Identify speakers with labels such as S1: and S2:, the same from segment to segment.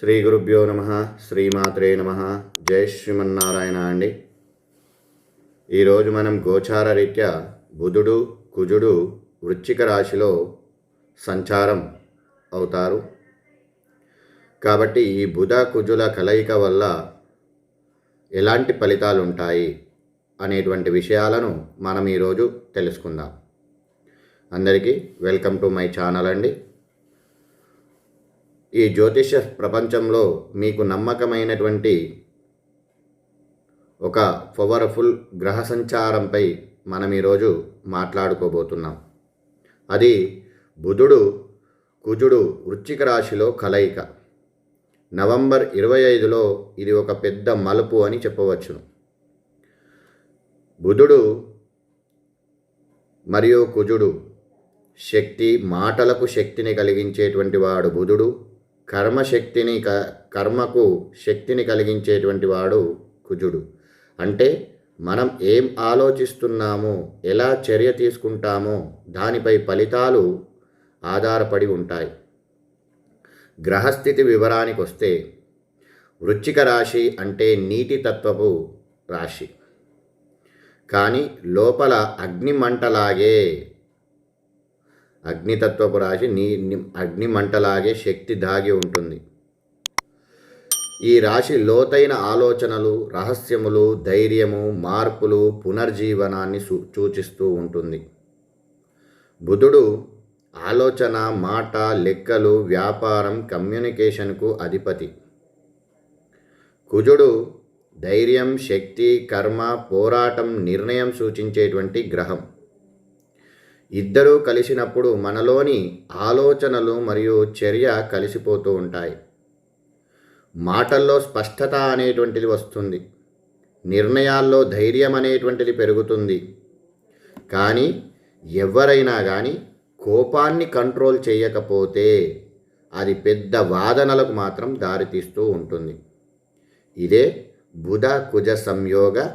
S1: శ్రీ గురుభ్యో నమ శ్రీమాత్రే నమ. జై శ్రీమన్నారాయణ అండి. ఈరోజు మనం గోచార రీత్యా బుధుడు కుజుడు వృశ్చిక రాశిలో సంచారం అవుతారు. కాబట్టి ఈ బుధ కుజుల కలయిక వల్ల ఎలాంటి ఫలితాలు ఉంటాయి అనేటువంటి విషయాలను మనం ఈరోజు తెలుసుకుందాం. అందరికీ వెల్కమ్ టు మై ఛానల్ అండి. ఈ జ్యోతిష ప్రపంచంలో మీకు నమ్మకమైనటువంటి ఒక పవర్ఫుల్ గ్రహ సంచారంపై మనం ఈరోజు మాట్లాడుకోబోతున్నాం. అది బుధుడు కుజుడు వృశ్చిక రాశిలో కలయిక. నవంబర్ ఇరవై ఐదులో ఇది ఒక పెద్ద మలుపు అని చెప్పవచ్చును బుధుడు మరియు కుజుడు శక్తి మాటలకు శక్తిని కలిగించేటువంటి వాడు బుధుడు. కర్మశక్తిని క కర్మకు శక్తిని కలిగించేటువంటి వాడు కుజుడు. అంటే మనం ఏం ఆలోచిస్తున్నామో ఎలా చర్య తీసుకుంటామో దానిపై ఫలితాలు ఆధారపడి ఉంటాయి. గ్రహస్థితి వివరానికి వస్తే వృచ్చిక రాశి అంటే నీటి తత్వపు రాశి. కానీ లోపల అగ్నిమంటలాగే అగ్నితత్వపు రాశి నీ అగ్ని మంటలాగే శక్తి దాగి ఉంటుంది. ఈ రాశి లోతైన ఆలోచనలు రహస్యములు ధైర్యము మార్పులు పునర్జీవనాన్ని సూచిస్తూ ఉంటుంది. బుధుడు ఆలోచన మాట లెక్కలు వ్యాపారం కమ్యూనికేషన్కు అధిపతి. కుజుడు ధైర్యం శక్తి కర్మ పోరాటం నిర్ణయం సూచించేటువంటి గ్రహం. ఇద్దరూ కలిసినప్పుడు మనలోని ఆలోచనలు మరియు చర్య కలిసిపోతూ ఉంటాయి. మాటల్లో స్పష్టత అనేటువంటిది వస్తుంది. నిర్ణయాల్లో ధైర్యం అనేటువంటిది పెరుగుతుంది. కానీ ఎవరైనా కానీ కోపాన్ని కంట్రోల్ చేయకపోతే అది పెద్ద వాదనలకు మాత్రం దారితీస్తూ ఉంటుంది. ఇదే బుధ కుజ సంయోగ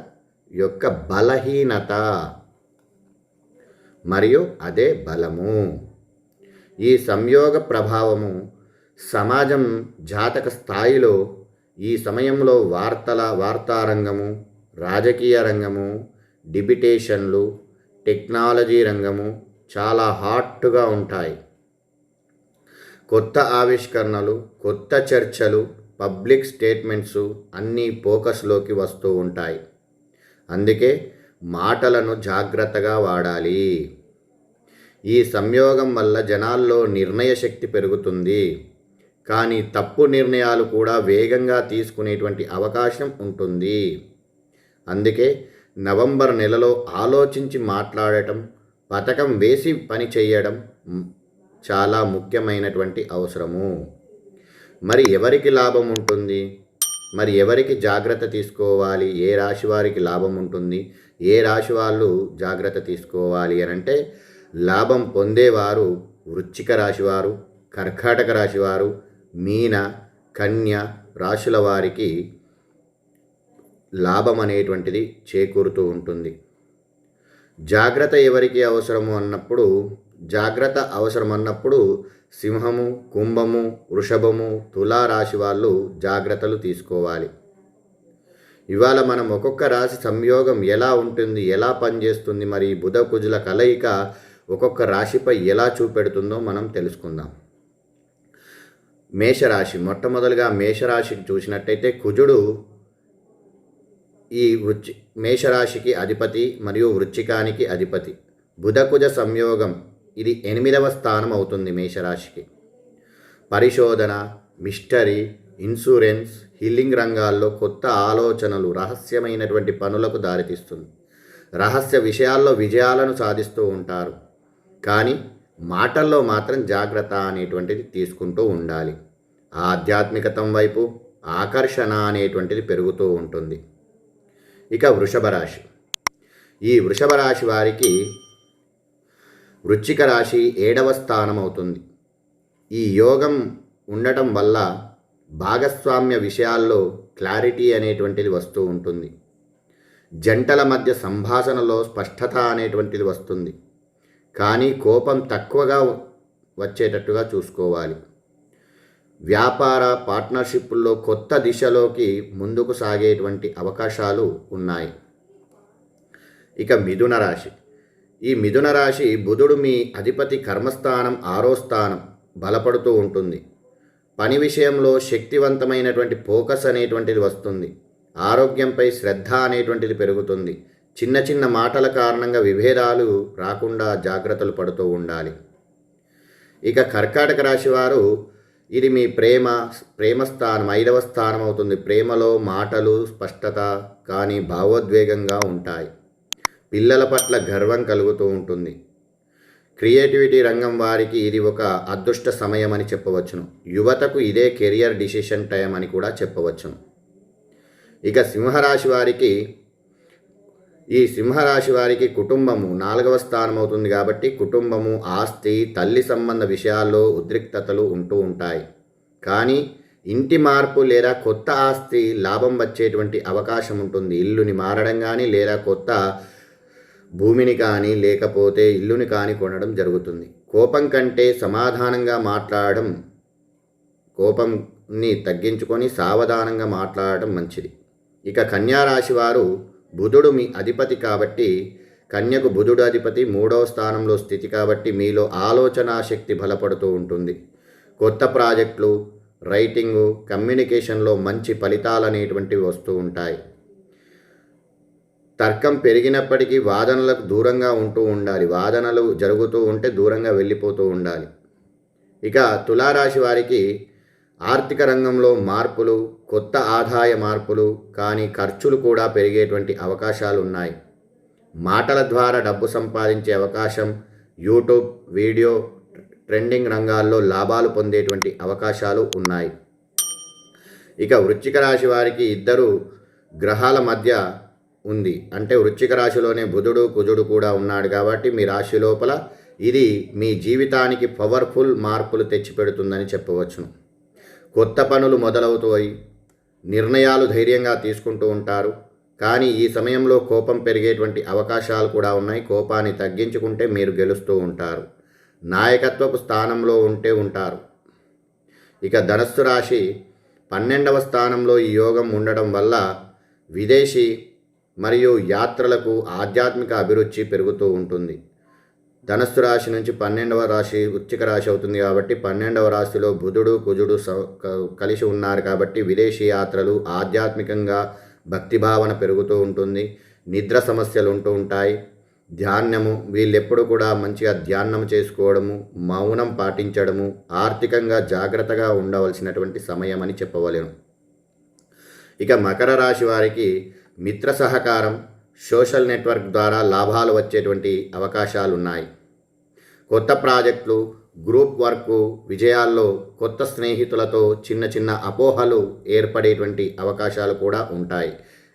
S1: యొక్క బలహీనత. మరియు అదే బలము. ఈ సంయోగ ప్రభావము సమాజం జాతక స్థాయిలో ఈ సమయంలో వార్తల వార్తారంగము రాజకీయ రంగము డిబిటేషన్లు టెక్నాలజీ రంగము చాలా హాట్గా ఉంటాయి. కొత్త ఆవిష్కరణలు కొత్త చర్చలు పబ్లిక్ స్టేట్మెంట్స్ అన్నీ ఫోకస్లోకి వస్తూ ఉంటాయి. అందుకే మాటలను జాగ్రత్తగా వాడాలి. ఈ సంయోగం వల్ల జనాల్లో నిర్ణయ శక్తి పెరుగుతుంది. కానీ తప్పు నిర్ణయాలు కూడా వేగంగా తీసుకునేటువంటి అవకాశం ఉంటుంది. అందుకే నవంబర్ నెలలో ఆలోచించి మాట్లాడటం పథకం వేసి పని చేయడం చాలా ముఖ్యమైనటువంటి అవసరము. మరి ఎవరికి లాభం ఉంటుంది? మరి ఎవరికి జాగ్రత్త తీసుకోవాలి? ఏ రాశి వారికి లాభం ఉంటుంది? ఏ రాశి వాళ్ళు జాగ్రత్త తీసుకోవాలి అని అంటే లాభం పొందేవారు వృశ్చిక రాశివారు కర్కాటక రాశివారు మీన కన్య రాశుల వారికి లాభం అనేటువంటిది చేకూరుతూ ఉంటుంది. జాగ్రత్త ఎవరికి అవసరము అన్నప్పుడు జాగ్రత్త అవసరమన్నప్పుడు సింహము కుంభము వృషభము తులారాశి వాళ్ళు జాగ్రత్తలు తీసుకోవాలి. ఇవాళ మనం ఒక్కొక్క రాశి సంయోగం ఎలా ఉంటుంది ఎలా పనిచేస్తుంది మరి బుధ కుజుల కలయిక ఒక్కొక్క రాశిపై ఎలా చూపెడుతుందో మనం తెలుసుకుందాం. మేషరాశి మొట్టమొదలుగా మేషరాశికి చూసినట్టయితే కుజుడు ఈ వృచ్చి మేషరాశికి అధిపతి మరియు వృచ్చికానికి అధిపతి. బుధకుజ సంయోగం ఇది ఎనిమిదవ స్థానం అవుతుంది మేషరాశికి. పరిశోధన మిస్టరీ ఇన్సూరెన్స్ హీలింగ్ రంగాల్లో కొత్త ఆలోచనలు రహస్యమైనటువంటి పనులకు దారితీస్తుంది. రహస్య విషయాల్లో విజయాలను సాధిస్తూ ఉంటారు. కానీ మాటల్లో మాత్రం జాగ్రత్త అనేటువంటిది తీసుకుంటూ ఉండాలి. ఆధ్యాత్మికతం వైపు ఆకర్షణ అనేటువంటిది పెరుగుతూ ఉంటుంది. ఇక వృషభ రాశి. ఈ వృషభ రాశి వారికి వృశ్చిక రాశి ఏడవ స్థానం అవుతుంది ఈ యోగం ఉండటం వల్ల భాగస్వామ్య విషయాల్లో క్లారిటీ అనేటువంటిది వస్తూ ఉంటుంది. జంటల మధ్య సంభాషణలో స్పష్టత అనేటువంటిది వస్తుంది. కానీ కోపం తక్కువగా వచ్చేటట్టుగా చూసుకోవాలి. వ్యాపార పార్ట్నర్షిప్ల్లో కొత్త దిశలోకి ముందుకు సాగేటువంటి అవకాశాలు ఉన్నాయి. ఇక మిథున రాశి. ఈ మిథున రాశి బుధుడు మీ అధిపతి కర్మస్థానం ఆరో స్థానం బలపడుతూ ఉంటుంది. పని విషయంలో శక్తివంతమైనటువంటి ఫోకస్ అనేటువంటిది వస్తుంది. ఆరోగ్యంపై శ్రద్ధ అనేటువంటిది పెరుగుతుంది. చిన్న చిన్న మాటల కారణంగా విభేదాలు రాకుండా జాగ్రత్తలు పడుతూ ఉండాలి. ఇక కర్కాటక రాశి వారు ఇది మీ ప్రేమ ప్రేమ స్థానం ఐదవ స్థానం అవుతుంది. ప్రేమలో మాటలు స్పష్టత కానీ భావోద్వేగంగా ఉంటాయి. పిల్లల పట్ల గర్వం కలుగుతూ ఉంటుంది. క్రియేటివిటీ రంగం వారికి ఇది ఒక అదృష్ట సమయం అని చెప్పవచ్చును. యువతకు ఇదే కెరియర్ డిసిషన్ టైం అని కూడా చెప్పవచ్చును. ఇక సింహరాశి వారికి ఈ సింహరాశి వారికి కుటుంబము నాలుగవ స్థానం అవుతుంది కాబట్టి కుటుంబము ఆస్తి తల్లి సంబంధ విషయాల్లో ఉద్రిక్తతలు ఉంటూ ఉంటాయి. కానీ ఇంటి మార్పు లేదా కొత్త ఆస్తి లాభం వచ్చేటువంటి అవకాశం ఉంటుంది. ఇల్లుని మారడం కానీ లేదా కొత్త భూమిని కానీ లేకపోతే ఇల్లుని కానీ కొనడం జరుగుతుంది. కోపం కంటే సమాధానంగా మాట్లాడడం కోపంని తగ్గించుకొని సావధానంగా మాట్లాడడం మంచిది. ఇక కన్యారాశి వారు బుధుడు మీ అధిపతి కాబట్టి కన్యకు బుధుడు అధిపతి మూడవ స్థానంలో స్థితి కాబట్టి మీలో ఆలోచనా శక్తి బలపడుతూ ఉంటుంది. కొత్త ప్రాజెక్టులు రైటింగు కమ్యూనికేషన్లో మంచి ఫలితాలు అనేటువంటివి వస్తూ ఉంటాయి. తర్కం పెరిగినప్పటికీ వాదనలకు దూరంగా ఉంటూ ఉండాలి. వాదనలు జరుగుతూ ఉంటే దూరంగా వెళ్ళిపోతూ ఉండాలి. ఇక తులారాశి వారికి ఆర్థిక రంగంలో మార్పులు కొత్త ఆదాయ మార్పులు కానీ ఖర్చులు కూడా పెరిగేటువంటి అవకాశాలు ఉన్నాయి. మాటల ద్వారా డబ్బు సంపాదించే అవకాశం యూట్యూబ్ వీడియో ట్రెండింగ్ రంగాల్లో లాభాలు పొందేటువంటి అవకాశాలు ఉన్నాయి. ఇక వృశ్చిక రాశి వారికి ఇద్దరు గ్రహాల మధ్య ఉంది. అంటే వృశ్చిక రాశిలోనే బుధుడు కుజుడు కూడా ఉన్నాడు కాబట్టి మీ రాశి లోపల ఇది మీ జీవితానికి పవర్ఫుల్ మార్పులు తెచ్చిపెడుతుందని చెప్పవచ్చును. కొత్త పనులు మొదలవుతాయి. నిర్ణయాలు ధైర్యంగా తీసుకుంటూ ఉంటారు. కానీ ఈ సమయంలో కోపం పెరిగేటువంటి అవకాశాలు కూడా ఉన్నాయి. కోపాన్ని తగ్గించుకుంటే మీరు గెలుస్తూ ఉంటారు. నాయకత్వపు స్థానంలో ఉంటే ఉంటారు. ఇక ధనస్సు రాశి పన్నెండవ స్థానంలో ఈ యోగం ఉండడం వల్ల విదేశీ మరియు యాత్రలకు ఆధ్యాత్మిక అభిరుచి పెరుగుతూ ఉంటుంది. ధనస్సు రాశి నుంచి పన్నెండవ రాశి ఉచ్చిక రాశి అవుతుంది కాబట్టి పన్నెండవ రాశిలో బుధుడు కుజుడు కలిసి ఉన్నారు కాబట్టి విదేశీ యాత్రలు ఆధ్యాత్మికంగా భక్తిభావన పెరుగుతూ ఉంటుంది. నిద్ర సమస్యలు ఉంటూ ఉంటాయి. ధ్యానము వీళ్ళెప్పుడు కూడా మంచిగా ధ్యానం చేసుకోవడము మౌనం పాటించడము ఆర్థికంగా జాగ్రత్తగా ఉండవలసినటువంటి సమయం అని చెప్పవలేను. ఇక మకర రాశి వారికి మిత్ర సహకారం సోషల్ నెట్వర్క్ ద్వారా లాభాలు వచ్చేటువంటి అవకాశాలు ఉన్నాయి కొత్త ప్రాజెక్టులు గ్రూప్ వర్క్ విజయాల్లో కొత్త స్నేహితులతో చిన్న చిన్న అపోహలు ఏర్పడేటువంటి అవకాశాలు కూడా ఉంటాయి.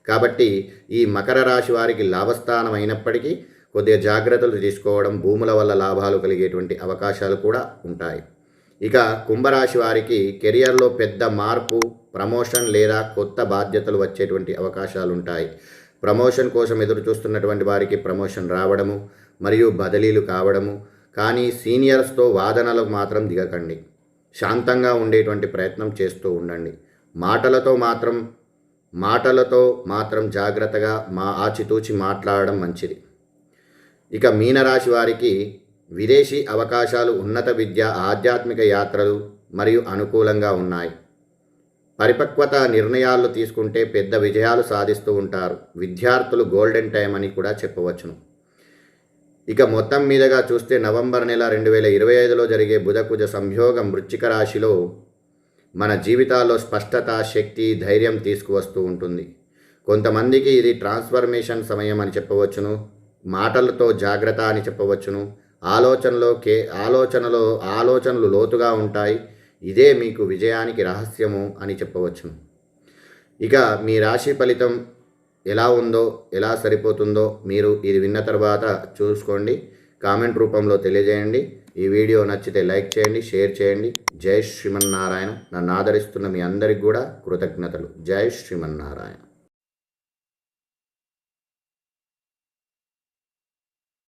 S1: కాబట్టి ఈ మకర రాశి వారికి లాభస్థానం అయినప్పటికీ కొద్దిగా జాగ్రత్తలు తీసుకోవడం భూముల వల్ల లాభాలు కలిగేటువంటి అవకాశాలు కూడా ఉంటాయి. ఇక కుంభరాశి వారికి కెరియర్లో పెద్ద మార్పు ప్రమోషన్ లేదా కొత్త బాధ్యతలు వచ్చేటువంటి అవకాశాలు ఉంటాయి ప్రమోషన్ కోసం ఎదురు చూస్తున్నటువంటి వారికి ప్రమోషన్ రావడము మరియు బదిలీలు కావడము కానీ సీనియర్స్తో వాదనలకు మాత్రం దిగకండి. శాంతంగా ఉండేటువంటి ప్రయత్నం చేస్తూ ఉండండి. మాటలతో మాత్రం మాటలతో మాత్రం జాగ్రత్తగా మా ఆచితూచి మాట్లాడడం మంచిది. ఇక మీనరాశి వారికి విదేశీ అవకాశాలు ఉన్నత విద్య ఆధ్యాత్మిక యాత్రలు మరియు అనుకూలంగా ఉన్నాయి. పరిపక్వత నిర్ణయాలు తీసుకుంటే పెద్ద విజయాలు సాధిస్తూ ఉంటారు. విద్యార్థులు గోల్డెన్ టైం అని కూడా చెప్పవచ్చును. ఇక మొత్తం మీదుగా చూస్తే నవంబర్ నెల రెండు వేల ఇరవై ఐదులో జరిగే బుధకుజ సంయోగం వృచ్చిక రాశిలో మన జీవితాల్లో స్పష్టత శక్తి ధైర్యం తీసుకువస్తూ ఉంటుంది. కొంతమందికి ఇది ట్రాన్స్ఫర్మేషన్ సమయం అని చెప్పవచ్చును. మాటలతో జాగ్రత్త అని చెప్పవచ్చును. ఆలోచనలో కే ఆలోచనలో ఆలోచనలు లోతుగా ఉంటాయి. ఇదే మీకు విజయానికి రహస్యము అని చెప్పవచ్చును. ఇక మీ రాశి ఫలితం ఎలా ఉందో ఎలా సరిపోతుందో మీరు ఇది విన్న తర్వాత చూసుకోండి. కామెంట్ రూపంలో తెలియజేయండి. ఈ వీడియో నచ్చితే లైక్ చేయండి షేర్ చేయండి. జై శ్రీమన్నారాయణ. నన్ను ఆదరిస్తున్న మీ అందరికి కూడా కృతజ్ఞతలు. జై శ్రీమన్నారాయణ.